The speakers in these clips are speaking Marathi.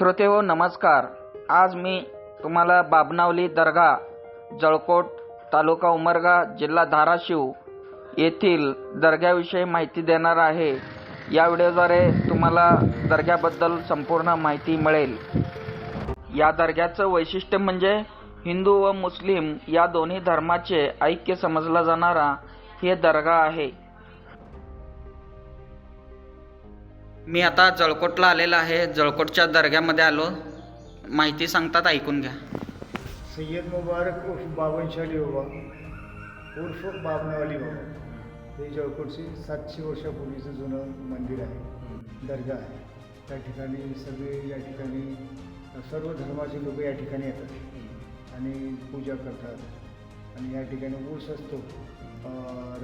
श्रोते हो नमस्कार. आज मी तुम्हाला बाबनावली दर्गा जळकोट तालुका उमरगा जिल्हा धाराशिव येथील दर्ग्याविषयी माहिती देणार आहे. या व्हिडिओद्वारे तुम्हाला दर्ग्याबद्दल संपूर्ण माहिती मिळेल. या दर्ग्याचं वैशिष्ट्य म्हणजे हिंदू व मुस्लिम या दोन्ही धर्माचे ऐक्य समजला जाणारा हे दर्गा आहे. मी आता जळकोटला आलेला आहे. जळकोटच्या दर्ग्यामध्ये आलो. माहिती सांगतात ऐकून घ्या. सय्यद मुबारक उर्फ बाबनशाली बाबा. उर्फ बाबनावाली बाबा. हे जळकोटचे सातशे वर्षापूर्वीचं जुनं मंदिर आहे. दर्गा आहे. त्या ठिकाणी सगळे या ठिकाणी सर्व धर्माचे लोक या ठिकाणी येतात आणि पूजा करतात. आणि या ठिकाणी ऊस असतो.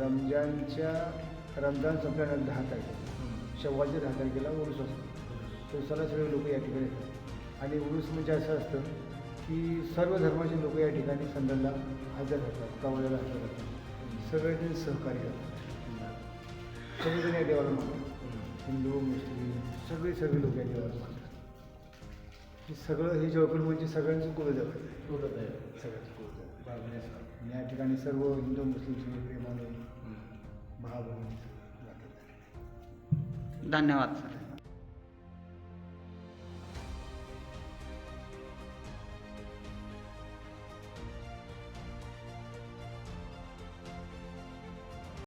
रमजानच्या रमजान संपल्यानंतर दहा तारखेला शव्वालच्या दहा तारखेला उरूस असतो. तो सगळे लोक या ठिकाणी येतात. आणि उरूस म्हणजे असं असतं की सर्व धर्माचे लोक या ठिकाणी संदलला हजर होतात कवळ्याला हजर होतात. सगळेजण सहकार्य करतात. सगळेजण या देवाला मानतात. हिंदू मुस्लिम सगळे सगळे लोक या देवाला मानतात. हे सगळं हे जळकोट म्हणजे सगळ्यांचं कुलदेव आहे. सगळ्यांचं कुलदेव आणि या ठिकाणी सर्व हिंदू मुस्लिम सगळे प्रेमाने धन्यवाद सर.